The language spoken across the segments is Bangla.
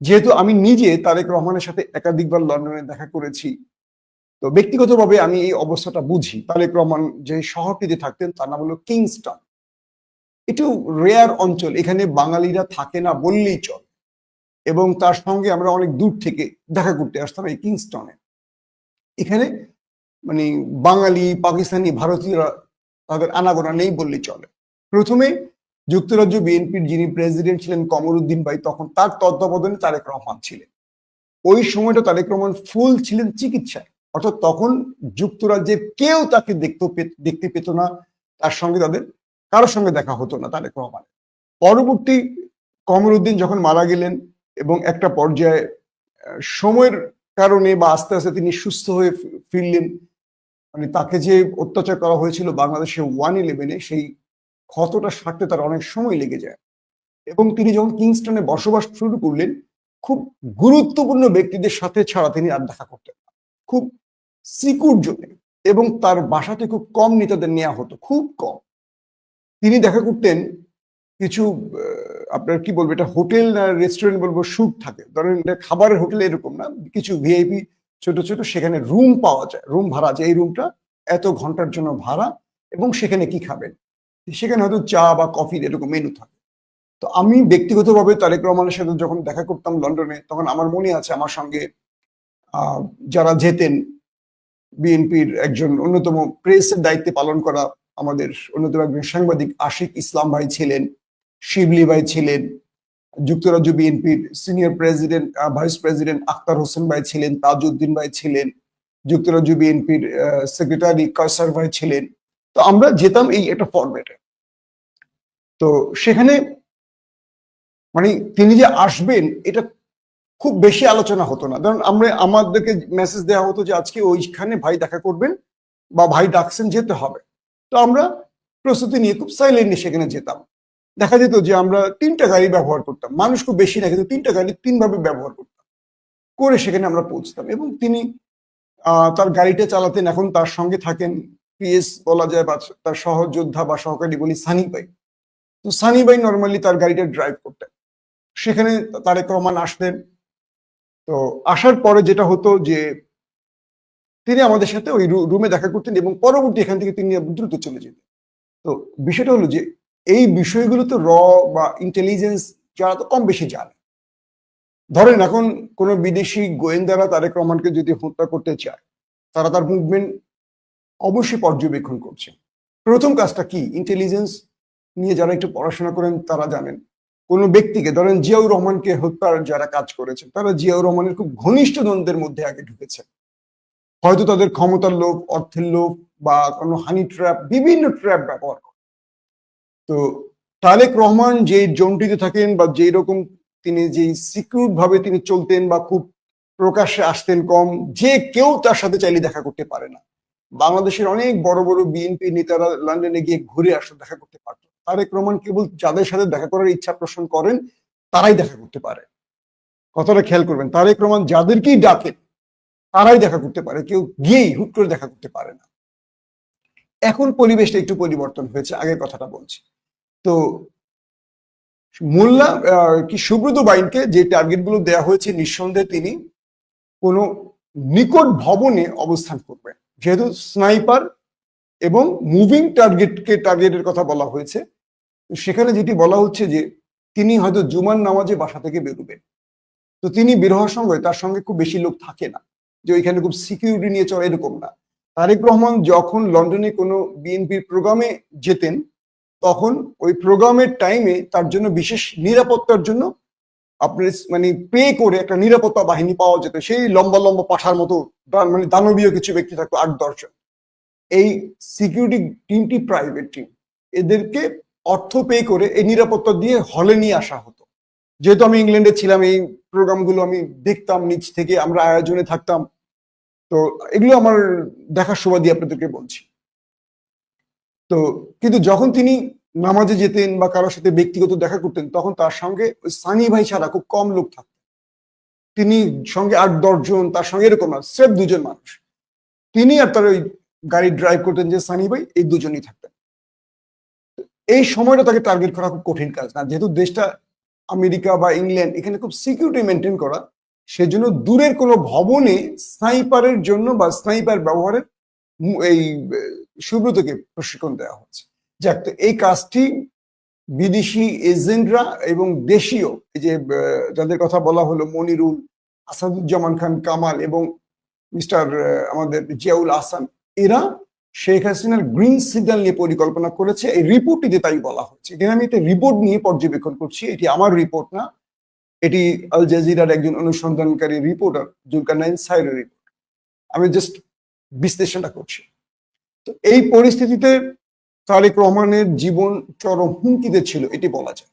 যেহেতু আমি নিজে তারেক রহমানের সাথে একাধিকবার লন্ডনে দেখা করেছি, তো ব্যক্তিগতভাবে আমি এই অবস্থাটা বুঝি। তারেক রহমান যে শহরটিতে থাকতেন, তার নাম হলো কিংস্টন। একটু রেয়ার অঞ্চল, এখানে বাঙালিরা থাকে না বললেই চল। এবং তার সঙ্গে আমরা অনেক দূর থেকে দেখা করতে আসতাম এই কিংস্টনে। এখানে মানে বাঙালি, পাকিস্তানি, ভারতীয়রা তাদের আনাগোনা নেই বললেই চলে। প্রথমে যুক্তরাজ্য বিএনপির যিনি প্রেসিডেন্ট ছিলেন কমরুদ্দিন ভাই, তখন তার তত্ত্বাবধানে তারেক রহমান ছিলেন। ওই সময়টা তারেক রহমান ফুল ছিলেন চিকিৎসায়। অর্থাৎ তখন যুক্তরাজ্যের কেউ তাকে দেখতে দেখতে পেত না, তার সঙ্গে তাদের, কারোর সঙ্গে দেখা হতো না তারেক রহমানের। পরবর্তী কমরুদ্দিন যখন মারা গেলেন এবং একটা পর্যায়ে সময়ের কারণে বা আস্তে আস্তে তিনি সুস্থ হয়ে ফিরলেন মানে তাকে যে অত্যাচার করা হয়েছিল বাংলাদেশে ওয়ান ইলেভেনে, সেই ক্ষতটা সারতে তার অনেক সময় লেগে যায়। এবং তিনি যখন কিংস্টনে বসবাস শুরু করলেন, খুব গুরুত্বপূর্ণ ব্যক্তিদের সাথে ছাড়া তিনি আর দেখা করতেন খুব সিকুর জোনে এবং তার বাসাতে খুব কম নেতাদের নেওয়া হতো, খুব কম। তিনি দেখা করতেন কিছু আপনার কি বলব, এটা হোটেল না রেস্টুরেন্ট বলব শুট থাকে। ধরেন এটা খাবারের হোটেল এরকম না, কিছু ভিআইপি ছোট ছোট, সেখানে রুম পাওয়া যায়, রুম ভাড়া যায় এই রুমটা এত ঘণ্টার জন্য ভাড়া এবং সেখানে কি খাবেন? সেখানে হয়তো চা বা কফির এরকম মেনু থাকে। তো আমি ব্যক্তিগতভাবে তারেক রহমানের সাথে যখন দেখা করতাম লন্ডনে, তখন আমার মনে আছে আমার সঙ্গে যারা যেতেন, বিএনপির একজন অন্যতম প্রেসের দায়িত্বে পালন করা আমাদের অন্যতম একজন সাংবাদিক আশিক ইসলাম ভাই ছিলেন, শিবলি ভাই ছিলেন, যুক্তরাজ্য বিএনপির senior president vice president Akhtar Hossain ভাই ছিলেন, তাজউদ্দিন ভাই ছিলেন, যুক্তরাজ্য বিএনপির সেক্রেটারি কয়সার ভাই ছিলেন। তো আমরা যেতাম এই একটা ফরম্যাটে তো সেখানে মানে তিনি যে আসবেন, এটা খুব বেশি আলোচনা হতো না। কারণ আমরা, আমাদেরকে মেসেজ দেওয়া হতো যে আজকে ওইখানে ভাই দেখা করবেন বা ভাই ডাকছেন যেতে হবে। তো আমরা প্রস্তুতি নিয়ে খুব সাইলেন্টলি সেখানে যেতাম। দেখা যেত যে আমরা তিনটা গাড়ি ব্যবহার করতাম। মানুষ খুব বেশি না, কিন্তু তিনটা গাড়ি তিনভাবে ব্যবহার করতাম। করে সেখানে আমরা পৌঁছতাম এবং তিনি তার গাড়িটা চালাতেন। এখন তার সঙ্গে থাকেন পিএস বলা যায় বা তার সহযোদ্ধা বা সহকারী বলি সানি ভাই তো সানি ভাই নর্মালি তার গাড়িটা ড্রাইভ করতেন। সেখানে তারেক রহমান আসতেন। তো আসার পরে যেটা হতো যে, তিনি আমাদের সাথে ওই রুমে দেখা করতেন এবং পরবর্তী এখান থেকে তিনি দ্রুত চলে যেতেন। তো বিষয়টা হলো যে, এই বিষয়গুলো তো র বা ইন্টেলিজেন্স যারা তো কম বেশি জানে। ধরেন এখন কোনো বিদেশি গোয়েন্দারা তারেক রহমানকে যদি হত্যা করতে চায়, তারা তার মুভমেন্ট অবশ্যই পর্যবেক্ষণ করছে। প্রথম কাজটা কি? ইন্টেলিজেন্স নিয়ে যারা একটু পড়াশোনা করেন, তারা জানেন। কোনো ব্যক্তিকে, ধরেন জিয়াউর রহমানকে হত্যার যারা কাজ করেছে তারা জিয়াউর রহমানের খুব ঘনিষ্ঠ দ্বন্দ্বের মধ্যে আগে ঢুকেছে। হয়তো তাদের ক্ষমতার লোভ, অর্থের লোভ বা কোনো হানি ট্র্যাপ বিভিন্ন ট্র্যাপ ব্যবহার করে। তো তারেক রহমান যে জোনটিতে থাকেন বা যেই রকম তিনি যে সিকিউর ভাবে তিনি চলতেন বা খুব প্রকাশ্যে আসতেন কম, যে কেউ তার সাথে চাইলে দেখা করতে পারে না। বাংলাদেশের অনেক বড় বড় বিএনপি নেতারা লন্ডনে গিয়ে ঘুরে আসতে দেখা করতে পারত তারেক রহমান কেবল যাদের সাথে দেখা করার ইচ্ছা পোষণ করেন, তারাই দেখা করতে পারে। কথাটা খেয়াল করবেন, তারেক রহমান যাদেরকেই ডাকেন তারাই দেখা করতে পারে, কেউ গিয়েই হুট করে দেখা করতে পারে না। এখন পরিবেশটা একটু পরিবর্তন হয়েছে, আগের কথাটা বলছি। তো মোল্লা কি সুব্রত বাইনকে যে টার্গেটগুলো দেওয়া হয়েছে, নিঃসন্দেহে তিনি কোনো নিকট ভবনে অবস্থান করবেন। যেহেতু স্নাইপার এবং মুভিং টার্গেটকে টার্গেটের কথা বলা হয়েছে সেখানে যেটি বলা হচ্ছে যে, তিনি হয়তো জুমার নামাজে বাসা থেকে বেরোবেন। তো তিনি বের হওয়ার সঙ্গে তার সঙ্গে খুব বেশি লোক থাকে না। যে ওইখানে খুব সিকিউরিটি নিয়ে চলে, এরকম না। তারেক রহমান যখন লন্ডনে কোনো বিএনপির প্রোগ্রামে যেতেন, তখন ওই প্রোগ্রামের টাইমে তার জন্য বিশেষ নিরাপত্তার জন্য আপনার মানে পে করে একটা নিরাপত্তা বাহিনী পাওয়া যেত। সেই লম্বা লম্বা পাঠার মতো মানে দানবীয় কিছু ব্যক্তি থাকতো, আট দশজন এই সিকিউরিটি টিমটি প্রাইভেট টিম এদেরকে অর্থ পে করে এই নিরাপত্তা দিয়ে হলে নিয়ে আসা হতো। যেহেতু আমি ইংল্যান্ডে ছিলাম, এই প্রোগ্রামগুলো আমি দেখতাম নিচ থেকে, আমরা আয়োজনে থাকতাম। তো এগুলো আমার দেখার সময় দিয়ে আপনাদেরকে বলছি। তো কিন্তু যখন তিনি নামাজে যেতেন বা কারোর সাথে ব্যক্তিগত দেখা করতেন, তখন তার সঙ্গে ওই সানি ভাই ছাড়া খুব কম লোক থাকত। তিনি সঙ্গে আট দশজন তার সঙ্গে এরকম না, স্রেফ দুজন মানুষ। তিনি আর তার ওই গাড়ি ড্রাইভ করতেন যে সানি ভাই, এই দুজনই থাকতেন। এই সময়টা তাকে টার্গেট করা খুব কঠিন কাজ না। যেহেতু দেশটা আমেরিকা বা ইংল্যান্ড এখানে খুব সিকিউরিটি মেনটেন করা, সেজন্য দূরের কোনো ভবনে স্নাইপারের জন্য বা স্নাইপার ব্যবহারের এই সুব্রতকে প্রশিক্ষণ দেওয়া হচ্ছে। যাক, তো এই কাজটি বিদেশি এজেন্টরা এবং দেশীয়, এই যে যাদের কথা বলা হলো, মনিরুল আসাদুজ্জামান খান কামাল এবং মিস্টার আমাদের জিয়াউল আসান এরা শেখ হাসিনার গ্রিন সিগন্যাল নিয়ে পরিকল্পনা করেছে। এই রিপোর্টটিতে তাই বলা হচ্ছে এখানে আমি একটা রিপোর্ট নিয়ে পর্যবেক্ষণ করছি। এটি আমার রিপোর্ট না। এটি আল জাজিরার একজন অনুসন্ধানকারী রিপোর্টার জুলকানাইন সাইরের রিপোর্ট আমি জাস্ট বিশ্লেষণটা করছি। তো এই পরিস্থিতিতে তারেক রহমানের জীবন চরম হুমকিতে ছিল, এটি বলা যায়।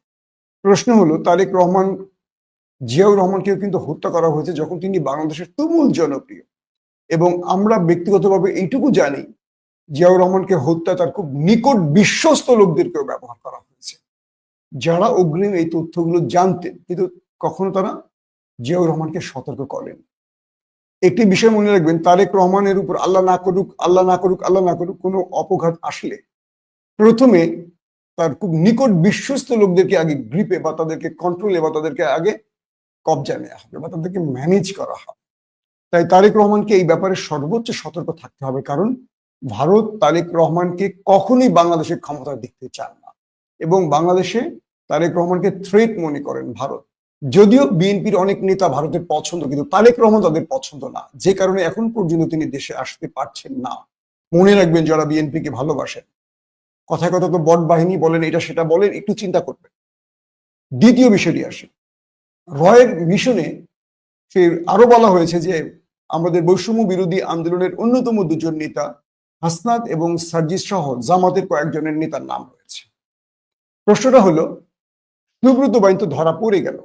প্রশ্ন হলো, তারেক রহমান, জিয়াউর রহমানকেও কিন্তু হত্যা করা হয়েছে যখন তিনি বাংলাদেশের তুমুল জনপ্রিয়। এবং আমরা ব্যক্তিগতভাবে এইটুকু জানি জিয়াউর রহমানকে হত্যা তার খুব নিকট বিশ্বস্ত লোকদেরকেও ব্যবহার করা হয়েছে। যারা অগ্রিম এই তথ্যগুলো জানতেন, কিন্তু কখনো তারা জিয়াউর রহমানকে সতর্ক করেন। একটি বিষয় মনে রাখবেন, তারেক রহমানের উপর আল্লাহ না করুক, আল্লাহ না করুক, আল্লাহ না করুক কোনো অপঘাত আসলে প্রথমে তার খুব নিকট বিশ্বস্ত লোকদেরকে আগে গ্রিপে বা তাদেরকে কন্ট্রোলে বা তাদেরকে আগে কবজা নেওয়া হবে বা তাদেরকে ম্যানেজ করা হবে। তাই তারেক রহমানকে এই ব্যাপারে সর্বোচ্চ সতর্ক থাকতে হবে, কারণ ভারত তারেক রহমানকে কখনোই বাংলাদেশের ক্ষমতা দেখতে চান না। এবং বাংলাদেশে তারেক রহমানকে থ্রেট মনে করেন ভারত। যদিও বিএনপির অনেক নেতা ভারতের পছন্দ, কিন্তু তারেক রহমান তাদের পছন্দ না। যে কারণে এখন পর্যন্ত তিনি দেশে আসতে পারছেন না। মনে রাখবেন যারা বিএনপিকে ভালোবাসেন। কথায় কথা তো বট বাহিনী বলেন, এটা সেটা বলেন, একটু চিন্তা করবেন। দ্বিতীয় বিষয়টি আসে। রয়ের মিশনে সে আরও বলা হয়েছে যে, আমাদের বৈষম্য বিরোধী আন্দোলনের অন্যতম দুজন নেতা হাসনাত এবং সার্জিস সহ জামাতের কয়েকজনের নেতার নাম রয়েছে। প্রশ্নটা হলো, সুব্রত বাইন তো ধরা পড়ে গেল।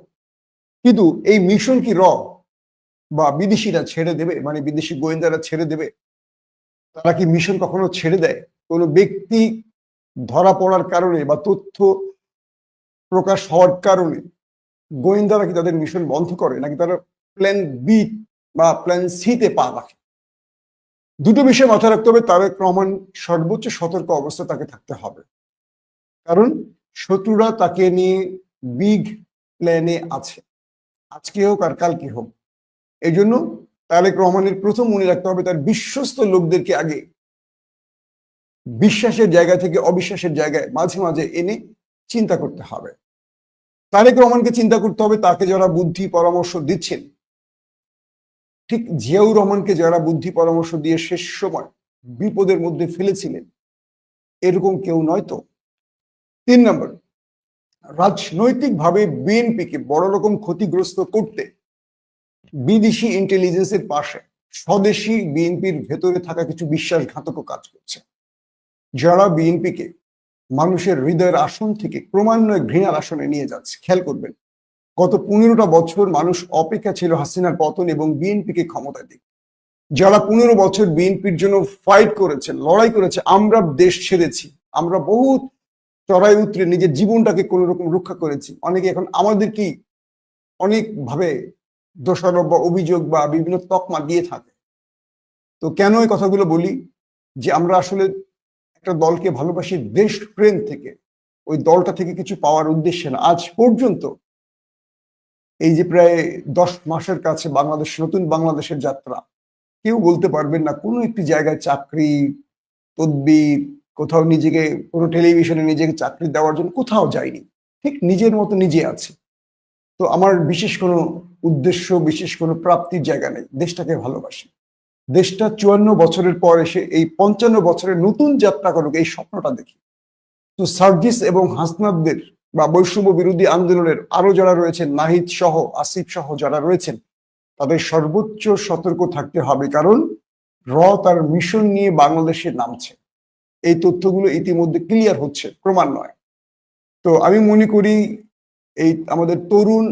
কিন্তু এই মিশন কি র? বা বিদেশিরা ছেড়ে দেবে? মানে বিদেশি গোয়েন্দারা ছেড়ে দেবে? তারা কি মিশন কখনো ছেড়ে দেয়? কোনো ব্যক্তি ধরা পড়ার কারণে বা তথ্য প্রকাশ হওয়ার কারণে গোয়েন্দারা কি তাদের মিশন বন্ধ করে? নাকি তারা প্ল্যান বি বা প্ল্যান সিতে পা রাখে? দুটো বিষয় মাথায় রাখতে হবে, তারেক রহমান সর্বোচ্চ সতর্ক অবস্থা তাকে থাকতে হবে। কারণ শত্রুরা তাকে নিয়ে বিগ প্ল্যানে আছে। আজকে হোক আর কালকে হোক। এই জন্য তারেক রহমানের প্রথম মনে রাখতে হবে, তার বিশ্বস্ত লোকদেরকে আগে বিশ্বাসের জায়গা থেকে অবিশ্বাসের জায়গায় মাঝে মাঝে এনে চিন্তা করতে হবে। তারেক রহমানকে চিন্তা করতে হবে, তাকে যারা বুদ্ধি পরামর্শ দিচ্ছেন ঠিক জিয়াউর রহমানকে যারা বুদ্ধি পরামর্শ দিয়ে শেষ সময় বিপদের মধ্যে ফেলেছিলেন, এরকম কেউ নয় তো? তিন নম্বর, রাজনৈতিকভাবে বিএনপিকে বড় রকম ক্ষতিগ্রস্ত করতে বিদেশি ইন্টেলিজেন্সের পাশে স্বদেশি বিএনপির ভেতরে থাকা কিছু বিশ্বাসঘাতক কাজ করছে। যারা বিএনপিকে মানুষের হৃদয়ের আসন থেকে ক্রমান্বয়ে ঘৃণার আসনে নিয়ে যাচ্ছে, খেয়াল করবেন গত পনেরোটা বছর মানুষ অপেক্ষা ছিল হাসিনার পতন এবং বিএনপিকে ক্ষমতায় দিক যারা পনেরো বছর বিএনপির জন্য ফাইট করেছে লড়াই করেছে, আমরা দেশ ছেড়েছি। আমরা বহুত চড়াই উতরে নিজের জীবনটাকে কোন রকম রক্ষা করেছি। অনেকে এখন আমাদের কি অনেক ভাবে দোষারোপ বা অভিযোগ বা বিভিন্ন তকমা দিয়ে থাকে। তো কেন এই কথাগুলো বলি? যে আমরা আসলে একটা দলকে ভালোবাসি দেশ প্রেম থেকে। ওই দলটা থেকে কিছু পাওয়ার উদ্দেশ্যে না। আজ পর্যন্ত এই যে প্রায় দশ মাসের কাছে বাংলাদেশ, নতুন বাংলাদেশের যাত্রা, কেউ বলতে পারবেন না কোনো একটি জায়গায় চাকরি, তদবির, কোথাও নিজেকে, কোনো টেলিভিশনে নিজেকে চাকরি দেওয়ার জন্য কোথাও যায়নি। ঠিক নিজের মতো নিজে আছে। তো আমার বিশেষ কোনো উদ্দেশ্য, বিশেষ কোনো প্রাপ্তির জায়গা নেই। দেশটাকে ভালোবাসি। দেশটা চুয়ান্ন বছরের পর এসে এই পঞ্চান্ন বছরের নতুন যাত্রা করুক, এই স্বপ্নটা দেখি। তো সার্জিস এবং হাসনাদদের বা বৈষম্য বিরোধী আন্দোলনের আরও যারা রয়েছেন, নাহিদ সহ, আসিফ সহ যারা রয়েছেন, তাদের সর্বোচ্চ সতর্ক থাকতে হবে কারণ র তার মিশন নিয়ে বাংলাদেশে নামছে। এই তথ্যগুলো ইতিমধ্যে ক্লিয়ার হচ্ছে, ক্রমান্বয়ে। তো আমি মনে করি এই আমাদের তরুণ,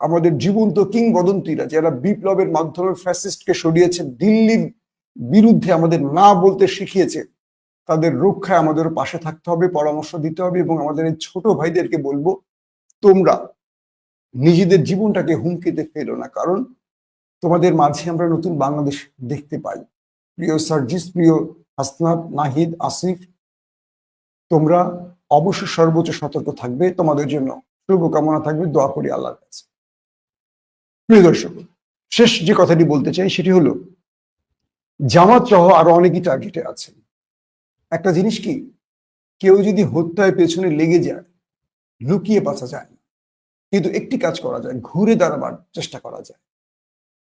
আমাদের জীবন্ত কিংবদন্তিরা যারা বিপ্লবের মাধ্যমে ফ্যাসিস্টকে সরিয়েছে, দিল্লির বিরুদ্ধে আমাদের না বলতে শিখিয়েছে তাদের রক্ষায় আমাদের পাশে থাকতে হবে, পরামর্শ দিতে হবে এবং আমাদের এই ছোট ভাইদেরকে বলব, তোমরা নিজেদের জীবনটাকে হুমকিতে ফেলো না। কারণ তোমাদের মাঝে আমরা নতুন বাংলাদেশ দেখতে পাই। প্রিয় সার্জিস, প্রিয় হাসনাত, নাহিদ, আসিফ, তোমরা অবশ্যই সর্বোচ্চ সতর্ক থাকবে। তোমাদের জন্য শুভকামনা থাকবে, দোয়া করি আল্লাহর কাছে। প্রিয় দর্শক, শেষ যে কথাটি বলতে চাই সেটি হলো, জামাত সহ আরও অনেকেই টার্গেটে আছেন একটা জিনিস কি? কেউ যদি হত্যায় পেছনে লেগে যায়, লুকিয়ে বাঁচা যায় না, কিন্তু একটি কাজ করা যায়, ঘুরে দাঁড়াবার চেষ্টা করা যায়।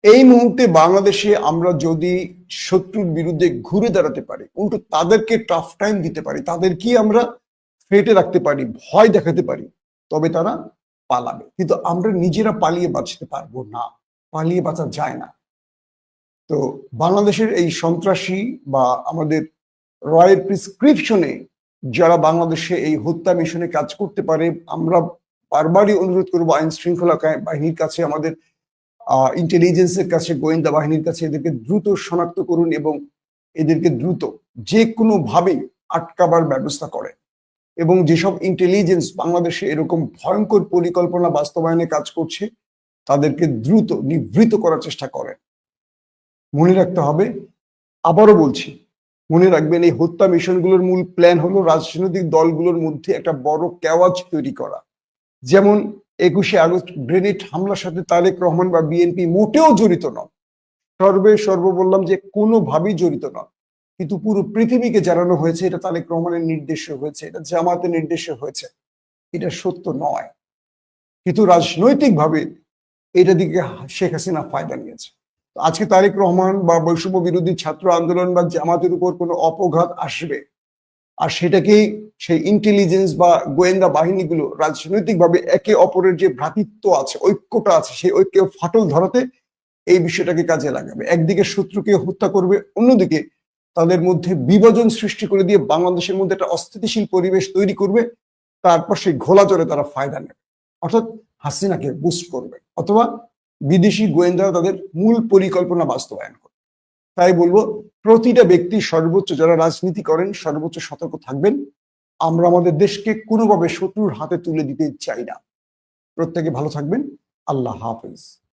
এই মুহূর্তে বাংলাদেশে আমরা যদি শত্রুর বিরুদ্ধে ঘুরে দাঁড়াতে পারি, উল্টো তাদেরকে টাফ টাইম দিতে পারি তাদেরকে আমরা ফেটে রাখতে পারি, ভয় দেখাতে পারি, তবে তারা পালাবে। কিন্তু আমরা নিজেরা পালিয়ে বাঁচতে পারব না, পালিয়ে বাঁচা যায় না। তো বাংলাদেশের এই সন্ত্রাসী বা আমাদের রয়ের প্রিসক্রিপশনে যারা বাংলাদেশে এই হত্যা মিশনে কাজ করতে পারে, আমরা বারবারই অনুরোধ করব আইন শৃঙ্খলা বাহিনীর কাছে, আমাদের ইন্টেলিজেন্সের কাছে, গোয়েন্দা বাহিনীর কাছে এদেরকে দ্রুত শনাক্ত করুন এবং এদেরকে দ্রুত যে কোনো ভাবে আটকাবার ব্যবস্থা করে এবং যেসব ইন্টেলিজেন্স বাংলাদেশে এরকম ভয়ঙ্কর পরিকল্পনা বাস্তবায়নে কাজ করছে, তাদেরকে দ্রুত নিবৃত করার চেষ্টা করে মনে রাখতে হবে, আবারও বলছি মনে রাখবেন, এই হত্যা মিশনগুলোর মূল প্ল্যান হলো রাজনৈতিক দলগুলোর মধ্যে একটা বড় কেওয়াজ তৈরি করা। যেমন একুশে আগস্ট গ্রেনেড হামলার সাথে তারেক রহমান বা বিএনপি মোটেও জড়িত নন। সর্বে সর্ব বললাম যে কোনোভাবেই জড়িত নন। কিন্তু পুরো পৃথিবীকে জানানো হয়েছে, এটা তারেক রহমানের নির্দেশে হয়েছে, এটা জামাতের নির্দেশে হয়েছে। এটা সত্য নয়। কিন্তু রাজনৈতিকভাবে এটা দিকে শেখ হাসিনা ফায়দা নিয়েছে। আজকে তারেক রহমান বা বৈষম্য বিরোধী ছাত্র আন্দোলন বা জামাতের উপর কোনো অপঘাত আসবে? আর সেটাকেই সেই ইন্টেলিজেন্স বা গোয়েন্দা বাহিনীগুলো রাজনৈতিকভাবে একে অপরের যে ভ্রাতৃত্ব আছে, ঐক্যটা আছে, সেই ঐক্য ফাটল ধরাতে এই বিষয়টাকে কাজে লাগাবে? একদিকে শত্রুকে হত্যা করবে, অন্যদিকে তাদের মধ্যে বিভাজন সৃষ্টি করে দিয়ে বাংলাদেশের মধ্যে একটা অস্থিতিশীল পরিবেশ তৈরি করবে, তারপর সেই ঘোলা জলে তারা ফায়দা নেবে। অর্থাৎ হাসিনাকে বুস্ট করবে, অথবা বিদেশি গোয়েন্দারা তাদের মূল পরিকল্পনা বাস্তবায়ন করে। তাই বলব, প্রতিটা ব্যক্তি সর্বোচ্চ যারা রাজনীতি করেন, সর্বোচ্চ সতর্ক থাকবেন। আমরা আমাদের দেশকে কোনোভাবে শত্রুর হাতে তুলে দিতে চাই না। প্রত্যেকে ভালো থাকবেন। আল্লাহ হাফিজ।